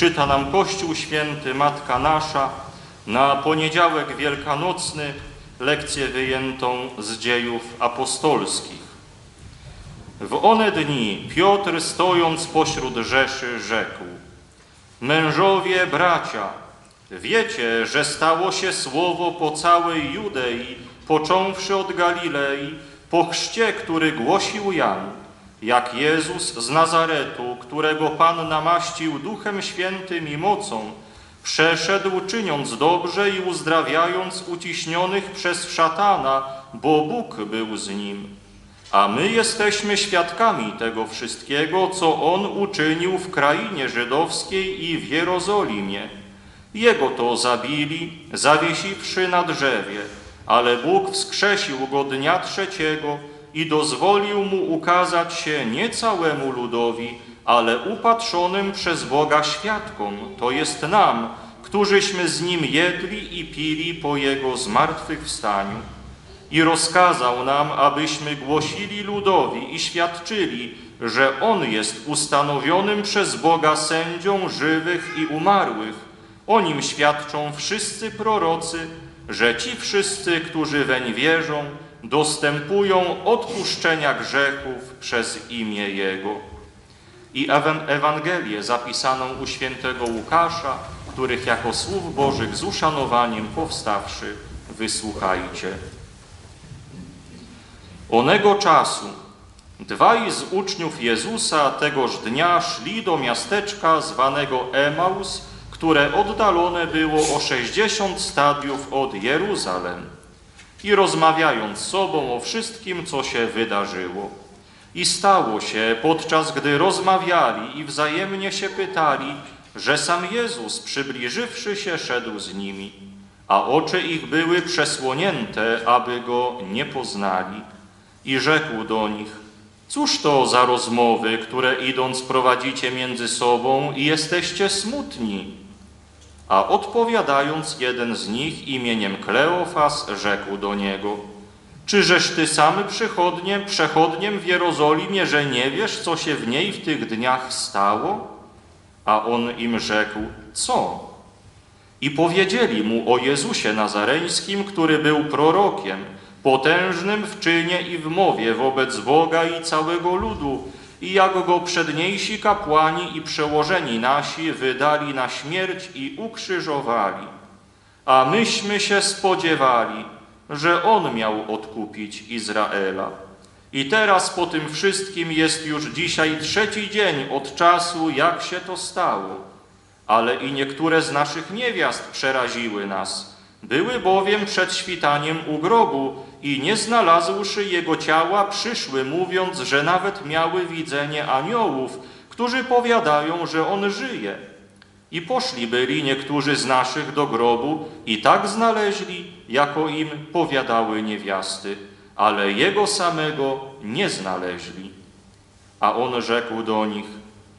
czyta nam Kościół Święty, Matka Nasza, na poniedziałek wielkanocny lekcję wyjętą z dziejów apostolskich. W one dni Piotr stojąc pośród rzeszy rzekł Mężowie, bracia, wiecie, że stało się słowo po całej Judei, począwszy od Galilei, po chrzcie, który głosił Jan, jak Jezus z Nazaretu, którego Pan namaścił Duchem Świętym i mocą, przeszedł czyniąc dobrze i uzdrawiając uciśnionych przez szatana, bo Bóg był z nim. A my jesteśmy świadkami tego wszystkiego, co On uczynił w krainie żydowskiej i w Jerozolimie. Jego to zabili, zawiesiwszy na drzewie, ale Bóg wskrzesił go dnia trzeciego i dozwolił mu ukazać się nie całemu ludowi, ale upatrzonym przez Boga świadkom, to jest nam, którzyśmy z Nim jedli i pili po Jego zmartwychwstaniu. I rozkazał nam, abyśmy głosili ludowi i świadczyli, że On jest ustanowionym przez Boga sędzią żywych i umarłych. O Nim świadczą wszyscy prorocy, że ci wszyscy, którzy weń wierzą, dostępują odpuszczenia grzechów przez imię Jego. I ewan- Ewangelię zapisaną u świętego Łukasza, których jako słów Bożych z uszanowaniem powstawszy, wysłuchajcie. Onego czasu dwaj z uczniów Jezusa tegoż dnia szli do miasteczka zwanego Emaus, które oddalone było o sześćdziesiąt stadiów od Jeruzalem i rozmawiając sobą o wszystkim, co się wydarzyło. I stało się, podczas gdy rozmawiali i wzajemnie się pytali, że sam Jezus, przybliżywszy się, szedł z nimi, a oczy ich były przesłonięte, aby Go nie poznali. I rzekł do nich, cóż to za rozmowy, które idąc prowadzicie między sobą i jesteście smutni? A odpowiadając jeden z nich imieniem Kleofas rzekł do niego, Czyżeż ty sam przychodniem, przechodniem w Jerozolimie, że nie wiesz, co się w niej w tych dniach stało? A on im rzekł, co? I powiedzieli mu o Jezusie Nazareńskim, który był prorokiem, potężnym w czynie i w mowie wobec Boga i całego ludu, i jak go przedniejsi kapłani i przełożeni nasi wydali na śmierć i ukrzyżowali. A myśmy się spodziewali, że On miał odkupić Izraela. I teraz po tym wszystkim jest już dzisiaj trzeci dzień od czasu, jak się to stało. Ale i niektóre z naszych niewiast przeraziły nas. Były bowiem przed świtaniem u grobu i nie znalazłszy jego ciała, przyszły mówiąc, że nawet miały widzenie aniołów, którzy powiadają, że on żyje. I poszli byli niektórzy z naszych do grobu i tak znaleźli, jako im powiadały niewiasty, ale jego samego nie znaleźli. A on rzekł do nich,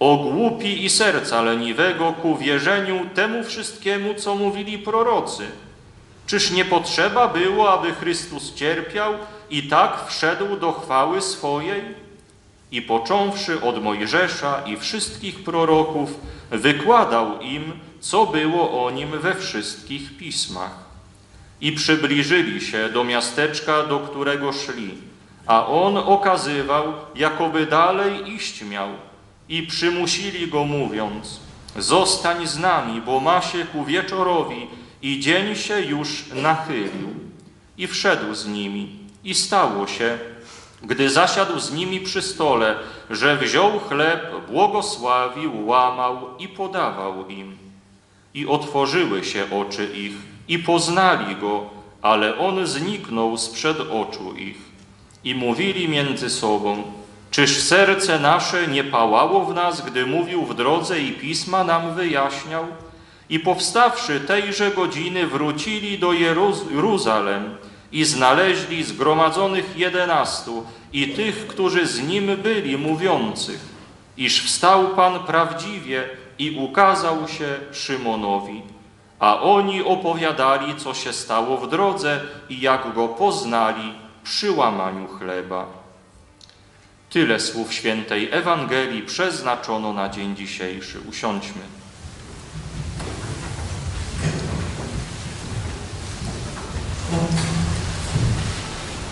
o głupi i serca leniwego ku wierzeniu temu wszystkiemu, co mówili prorocy. Czyż nie potrzeba było, aby Chrystus cierpiał i tak wszedł do chwały swojej? I począwszy od Mojżesza i wszystkich proroków, wykładał im, co było o nim we wszystkich pismach. I przybliżyli się do miasteczka, do którego szli, a on okazywał, jakoby dalej iść miał. I przymusili go, mówiąc, zostań z nami, bo ma się ku wieczorowi i dzień się już nachylił. I wszedł z nimi. I stało się, gdy zasiadł z nimi przy stole, że wziął chleb, błogosławił, łamał i podawał im. I otworzyły się oczy ich i poznali go, ale on zniknął sprzed oczu ich. I mówili między sobą, czyż serce nasze nie pałało w nas, gdy mówił w drodze i pisma nam wyjaśniał? I powstawszy tejże godziny wrócili do Jeruz- Jeruzalem i znaleźli zgromadzonych jedenastu i tych, którzy z nim byli, mówiących, iż wstał Pan prawdziwie i ukazał się Szymonowi. A oni opowiadali, co się stało w drodze i jak go poznali przy łamaniu chleba. Tyle słów świętej Ewangelii przeznaczono na dzień dzisiejszy. Usiądźmy.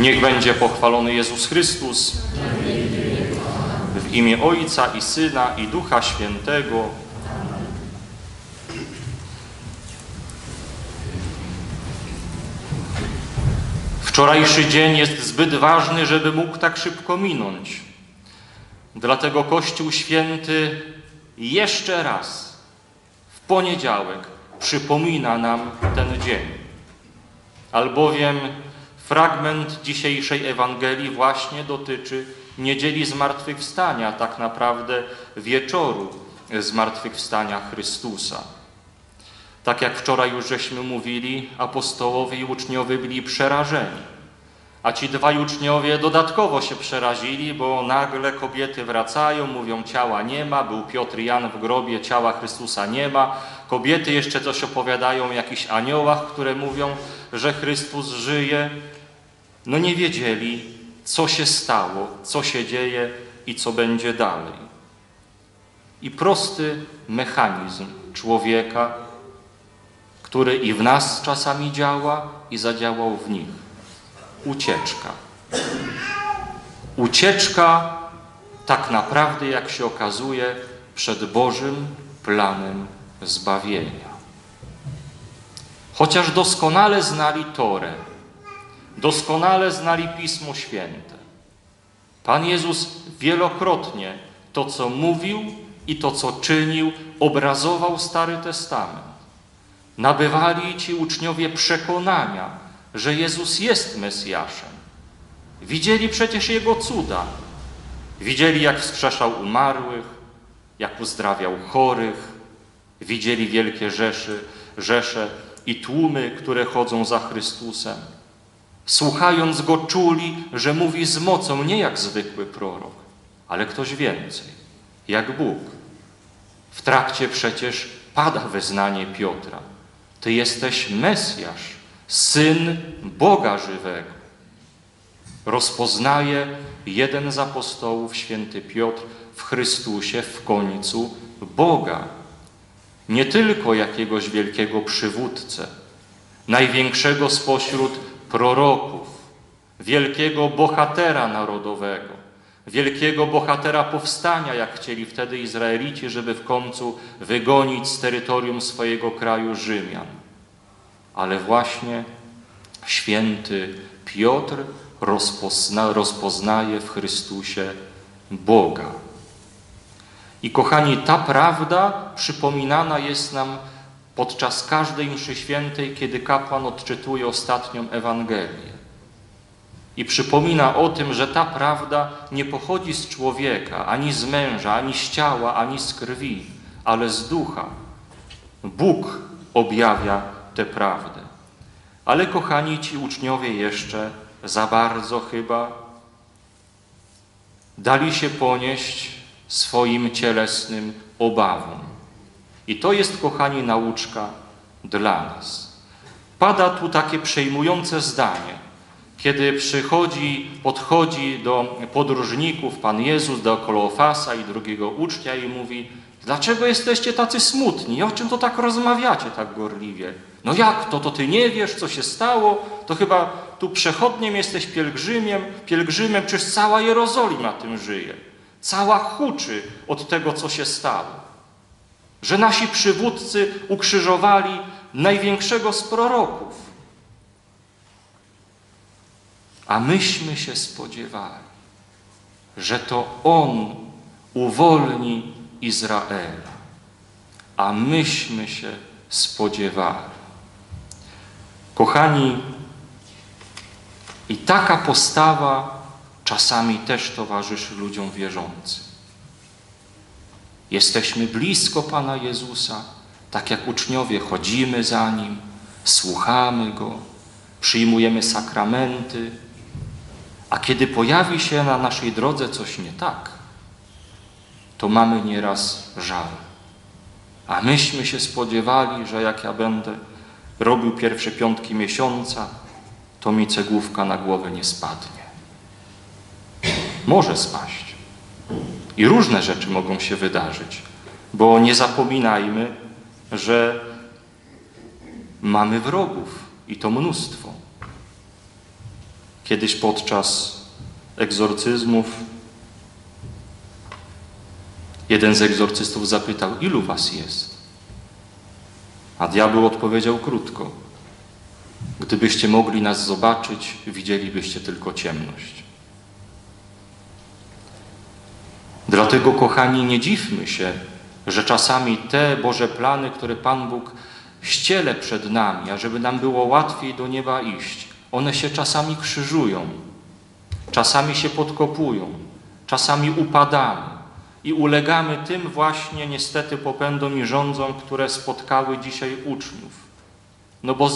Niech będzie pochwalony Jezus Chrystus. W imię Ojca i Syna i Ducha Świętego. Wczorajszy dzień jest zbyt ważny, żeby mógł tak szybko minąć. Dlatego Kościół Święty jeszcze raz w poniedziałek przypomina nam ten dzień. Albowiem fragment dzisiejszej Ewangelii właśnie dotyczy niedzieli zmartwychwstania, tak naprawdę wieczoru zmartwychwstania Chrystusa. Tak jak wczoraj już żeśmy mówili, apostołowie i uczniowie byli przerażeni. A ci dwaj uczniowie dodatkowo się przerazili, bo nagle kobiety wracają, mówią ciała nie ma, był Piotr Jan w grobie, ciała Chrystusa nie ma. Kobiety jeszcze coś opowiadają o jakichś aniołach, które mówią, że Chrystus żyje. No nie wiedzieli, co się stało, co się dzieje i co będzie dalej. I prosty mechanizm człowieka, który i w nas czasami działa i zadziałał w nich. Ucieczka. Ucieczka tak naprawdę, jak się okazuje, przed Bożym planem zbawienia. Chociaż doskonale znali Torę, doskonale znali Pismo Święte, Pan Jezus wielokrotnie to, co mówił i to, co czynił, obrazował Stary Testament. Nabywali ci uczniowie przekonania, że Jezus jest Mesjaszem. Widzieli przecież Jego cuda. Widzieli, jak wskrzeszał umarłych, jak uzdrawiał chorych. Widzieli wielkie rzeszy, rzesze i tłumy, które chodzą za Chrystusem. Słuchając Go czuli, że mówi z mocą, nie jak zwykły prorok, ale ktoś więcej, jak Bóg. W trakcie przecież pada wyznanie Piotra. Ty jesteś Mesjasz, Syn Boga żywego. Rozpoznaje jeden z apostołów, święty Piotr, w Chrystusie w końcu Boga. Nie tylko jakiegoś wielkiego przywódcę, największego spośród proroków, wielkiego bohatera narodowego, wielkiego bohatera powstania, jak chcieli wtedy Izraelici, żeby w końcu wygonić z terytorium swojego kraju Rzymian. Ale właśnie święty Piotr rozpozna, rozpoznaje w Chrystusie Boga. I kochani, ta prawda przypominana jest nam podczas każdej mszy świętej, kiedy kapłan odczytuje ostatnią Ewangelię. I przypomina o tym, że ta prawda nie pochodzi z człowieka, ani z męża, ani z ciała, ani z krwi, ale z ducha. Bóg objawia tę prawdę. Ale kochani, ci uczniowie jeszcze za bardzo chyba dali się ponieść swoim cielesnym obawom. I to jest, kochani, nauczka dla nas. Pada tu takie przejmujące zdanie, kiedy przychodzi, podchodzi do podróżników Pan Jezus, do Kolofasa i drugiego ucznia i mówi Dlaczego jesteście tacy smutni? O czym to tak rozmawiacie tak gorliwie? No jak to? To ty nie wiesz, co się stało? To chyba tu przechodniem jesteś pielgrzymiem, pielgrzymem, czyż cała Jerozolima tym żyje. Cała huczy od tego, co się stało. Że nasi przywódcy ukrzyżowali największego z proroków. A myśmy się spodziewali, że to On uwolni Izraela. A myśmy się spodziewali. Kochani, i taka postawa czasami też towarzyszy ludziom wierzącym. Jesteśmy blisko Pana Jezusa, tak jak uczniowie chodzimy za Nim, słuchamy Go, przyjmujemy sakramenty, a kiedy pojawi się na naszej drodze coś nie tak, to mamy nieraz żal. A myśmy się spodziewali, że jak ja będę robił pierwsze piątki miesiąca, to mi cegłówka na głowę nie spadnie. Może spaść. I różne rzeczy mogą się wydarzyć, bo nie zapominajmy, że mamy wrogów i to mnóstwo. Kiedyś podczas egzorcyzmów jeden z egzorcystów zapytał, ilu was jest? A diabeł odpowiedział krótko. Gdybyście mogli nas zobaczyć, widzielibyście tylko ciemność. Dlatego, kochani, nie dziwmy się, że czasami te Boże plany, które Pan Bóg ściele przed nami, ażeby nam było łatwiej do nieba iść, one się czasami krzyżują, czasami się podkopują, czasami upadamy i ulegamy tym właśnie niestety popędom i rządzom, które spotkały dzisiaj uczniów. No bo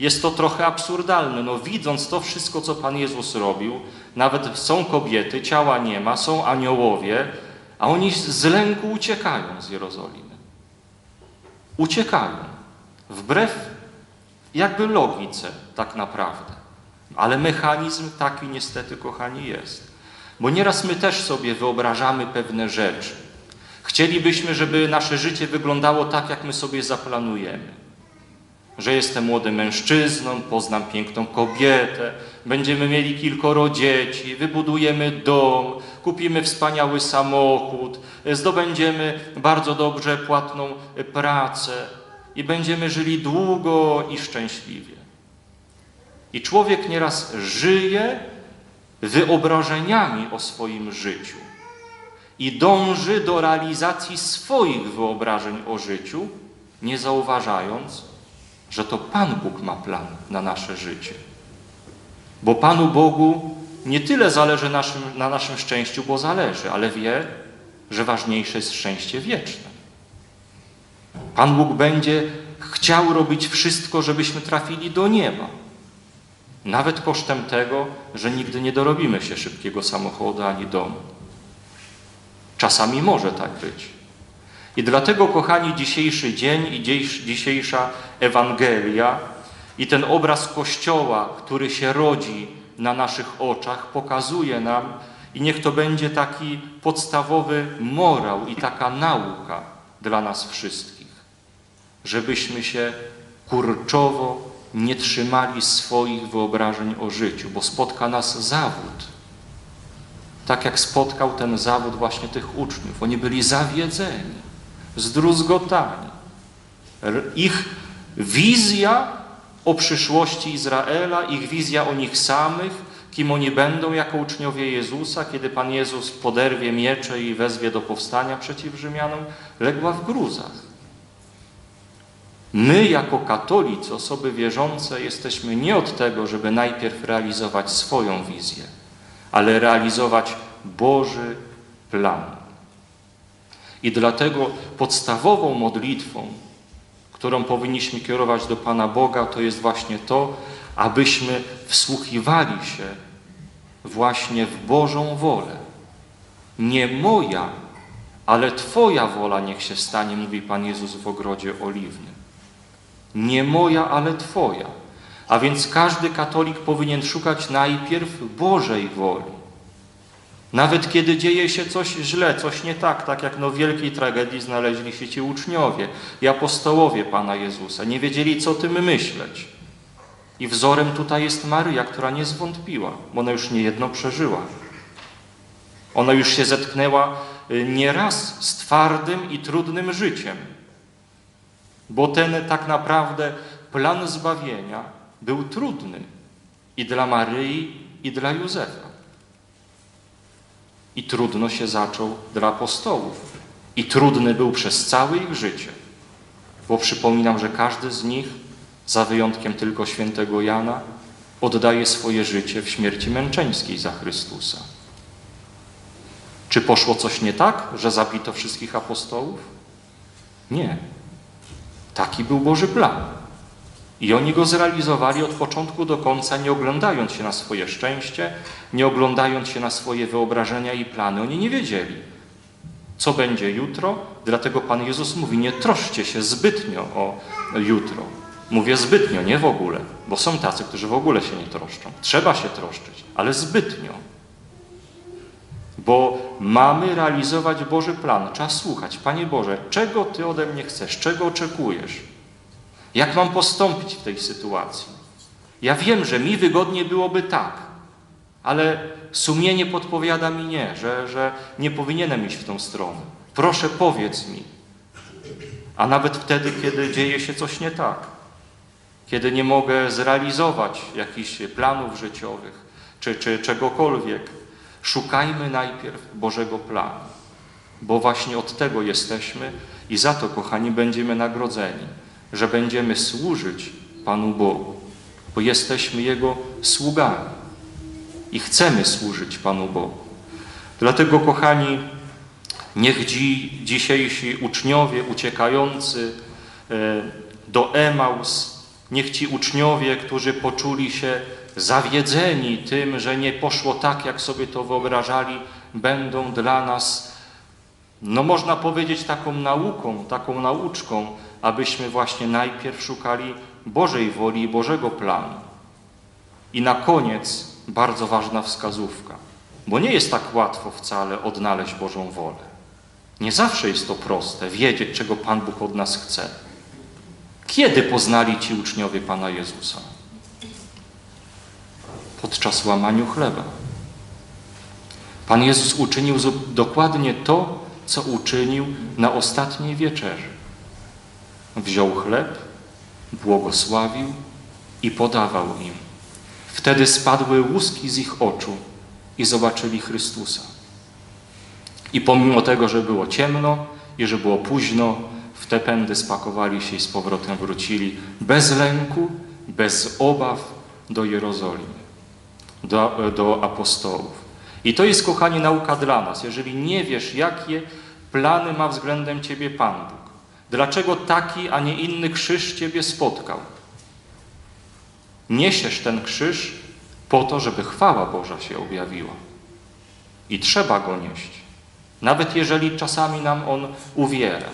jest to trochę absurdalne. No widząc to wszystko, co Pan Jezus robił, nawet są kobiety, ciała nie ma, są aniołowie, a oni z lęku uciekają z Jerozolimy. Uciekają. Wbrew jakby logice tak naprawdę. Ale mechanizm taki niestety, kochani, jest. Bo nieraz my też sobie wyobrażamy pewne rzeczy. Chcielibyśmy, żeby nasze życie wyglądało tak, jak my sobie zaplanujemy. Że jestem młodym mężczyzną, poznam piękną kobietę, będziemy mieli kilkoro dzieci, wybudujemy dom, kupimy wspaniały samochód, zdobędziemy bardzo dobrze płatną pracę i będziemy żyli długo i szczęśliwie. I człowiek nieraz żyje wyobrażeniami o swoim życiu i dąży do realizacji swoich wyobrażeń o życiu, nie zauważając, że to Pan Bóg ma plan na nasze życie. Bo Panu Bogu nie tyle zależy naszym, na naszym szczęściu, bo zależy, ale wie, że ważniejsze jest szczęście wieczne. Pan Bóg będzie chciał robić wszystko, żebyśmy trafili do nieba. Nawet kosztem tego, że nigdy nie dorobimy się szybkiego samochodu ani domu. Czasami może tak być. I dlatego, kochani, dzisiejszy dzień i dzisiejsza Ewangelia i ten obraz Kościoła, który się rodzi na naszych oczach, pokazuje nam, i niech to będzie taki podstawowy morał i taka nauka dla nas wszystkich, żebyśmy się kurczowo nie trzymali swoich wyobrażeń o życiu, bo spotka nas zawód. Tak jak spotkał ten zawód właśnie tych uczniów. Oni byli zawiedzeni, zdruzgotani. Ich wizja o przyszłości Izraela, ich wizja o nich samych, kim oni będą jako uczniowie Jezusa, kiedy Pan Jezus poderwie miecze i wezwie do powstania przeciw Rzymianom, legła w gruzach. My, jako katolicy, osoby wierzące, jesteśmy nie od tego, żeby najpierw realizować swoją wizję, ale realizować Boży plan. I dlatego podstawową modlitwą, którą powinniśmy kierować do Pana Boga, to jest właśnie to, abyśmy wsłuchiwali się właśnie w Bożą wolę. Nie moja, ale Twoja wola niech się stanie, mówi Pan Jezus w ogrodzie oliwnym. Nie moja, ale Twoja. A więc każdy katolik powinien szukać najpierw Bożej woli. Nawet kiedy dzieje się coś źle, coś nie tak, tak jak no w wielkiej tragedii znaleźli się ci uczniowie i apostołowie Pana Jezusa. Nie wiedzieli, co tym myśleć. I wzorem tutaj jest Maryja, która nie zwątpiła, bo ona już niejedno przeżyła. Ona już się zetknęła y, nieraz z twardym i trudnym życiem. Bo ten tak naprawdę plan zbawienia był trudny i dla Maryi, i dla Józefa. I trudno się zaczął dla apostołów. I trudny był przez całe ich życie. Bo przypominam, że każdy z nich, za wyjątkiem tylko świętego Jana, oddaje swoje życie w śmierci męczeńskiej za Chrystusa. Czy poszło coś nie tak, że zabito wszystkich apostołów? Nie. Taki był Boży plan. I oni go zrealizowali od początku do końca, nie oglądając się na swoje szczęście, nie oglądając się na swoje wyobrażenia i plany. Oni nie wiedzieli, co będzie jutro, dlatego Pan Jezus mówi, nie troszcie się zbytnio o jutro. Mówię zbytnio, nie w ogóle, bo są tacy, którzy w ogóle się nie troszczą. Trzeba się troszczyć, ale zbytnio. Bo mamy realizować Boży plan. Trzeba słuchać. Panie Boże, czego Ty ode mnie chcesz? Czego oczekujesz? Jak mam postąpić w tej sytuacji? Ja wiem, że mi wygodnie byłoby tak, ale sumienie podpowiada mi nie, że, że nie powinienem iść w tą stronę. Proszę powiedz mi. A nawet wtedy, kiedy dzieje się coś nie tak, kiedy nie mogę zrealizować jakichś planów życiowych czy, czy czegokolwiek, szukajmy najpierw Bożego planu, bo właśnie od tego jesteśmy i za to, kochani, będziemy nagrodzeni, że będziemy służyć Panu Bogu, bo jesteśmy Jego sługami i chcemy służyć Panu Bogu. Dlatego, kochani, niech dzi, dzisiejsi uczniowie uciekający e, do Emaus, niech ci uczniowie, którzy poczuli się zawiedzeni tym, że nie poszło tak, jak sobie to wyobrażali, będą dla nas, no można powiedzieć, taką nauką, taką nauczką, abyśmy właśnie najpierw szukali Bożej woli i Bożego planu. I na koniec bardzo ważna wskazówka, bo nie jest tak łatwo wcale odnaleźć Bożą wolę. Nie zawsze jest to proste, wiedzieć, czego Pan Bóg od nas chce. Kiedy poznali ci uczniowie Pana Jezusa? Podczas łamaniu chleba. Pan Jezus uczynił dokładnie to, co uczynił na ostatniej wieczerzy. Wziął chleb, błogosławił i podawał im. Wtedy spadły łuski z ich oczu i zobaczyli Chrystusa. I pomimo tego, że było ciemno i że było późno, w te pędy spakowali się i z powrotem wrócili bez lęku, bez obaw do Jerozolimy, do, do apostołów. I to jest, kochani, nauka dla nas. Jeżeli nie wiesz, jakie plany ma względem Ciebie Pan Bóg, dlaczego taki, a nie inny krzyż Ciebie spotkał, niesiesz ten krzyż po to, żeby chwała Boża się objawiła. I trzeba go nieść. Nawet jeżeli czasami nam on uwiera.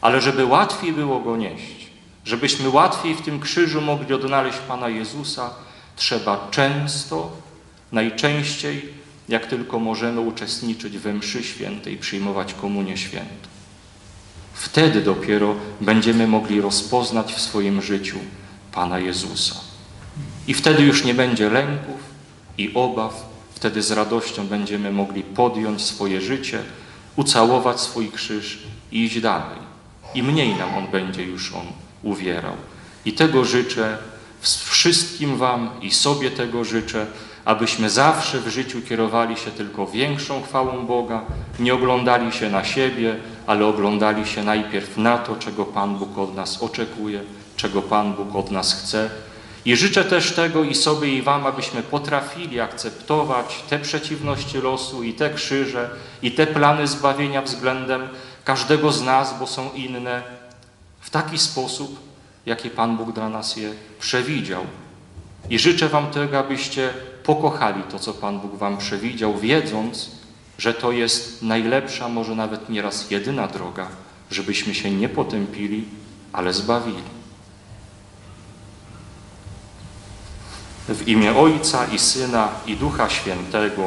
Ale żeby łatwiej było go nieść, żebyśmy łatwiej w tym krzyżu mogli odnaleźć Pana Jezusa, trzeba często, najczęściej, jak tylko możemy, uczestniczyć we mszy świętej, przyjmować komunię świętą. Wtedy dopiero będziemy mogli rozpoznać w swoim życiu Pana Jezusa. I wtedy już nie będzie lęków i obaw, wtedy z radością będziemy mogli podjąć swoje życie, ucałować swój krzyż i iść dalej. I mniej nam on będzie już on uwierał. I tego życzę wszystkim Wam i sobie tego życzę, abyśmy zawsze w życiu kierowali się tylko większą chwałą Boga, nie oglądali się na siebie, ale oglądali się najpierw na to, czego Pan Bóg od nas oczekuje, czego Pan Bóg od nas chce. I życzę też tego i sobie i Wam, abyśmy potrafili akceptować te przeciwności losu i te krzyże i te plany zbawienia względem każdego z nas, bo są inne, w taki sposób, jaki Pan Bóg dla nas je przewidział. I życzę Wam tego, abyście pokochali to, co Pan Bóg Wam przewidział, wiedząc, że to jest najlepsza, może nawet nieraz jedyna droga, żebyśmy się nie potępili, ale zbawili. W imię Ojca i Syna i Ducha Świętego.